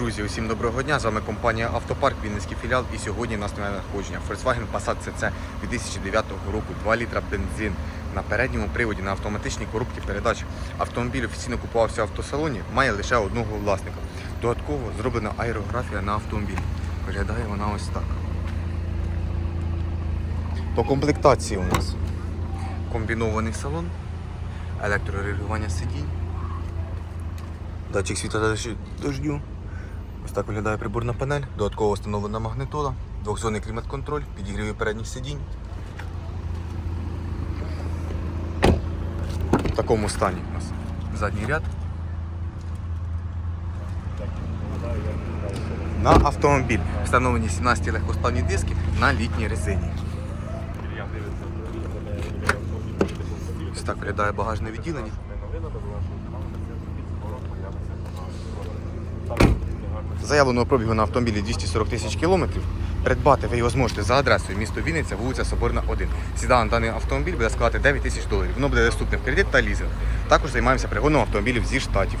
Друзі, усім доброго дня. З вами компанія Автопарк, Вінницький філіал. І сьогодні у нас нове надходження. Volkswagen Passat CC 2009 року, 2 літра бензин на передньому приводі на автоматичній коробці передач. Автомобіль офіційно купувався в автосалоні, має лише одного власника. Додатково зроблена аерографія на автомобілі. Виглядає вона ось так. По комплектації у нас комбінований салон, електрорегулювання сидінь. Датчик світла дождю. Ось так виглядає приборна панель, додатково встановлена магнитола, двохзонний клімат-контроль, підігріві передніх сидінь. В такому стані у нас задній ряд. На автомобіль встановлені 17 легкосплавні диски на літній резині. Ось так виглядає багажне відділення. Заявленого пробігу на автомобілі 240 тисяч кілометрів. Придбати ви його зможете за адресою місто Вінниця, вулиця Соборна, 1. Сідан даний автомобіль буде складати 9 тисяч доларів. Воно буде доступне в кредит та лізинг. Також займаємося пригоном автомобілів зі штатів.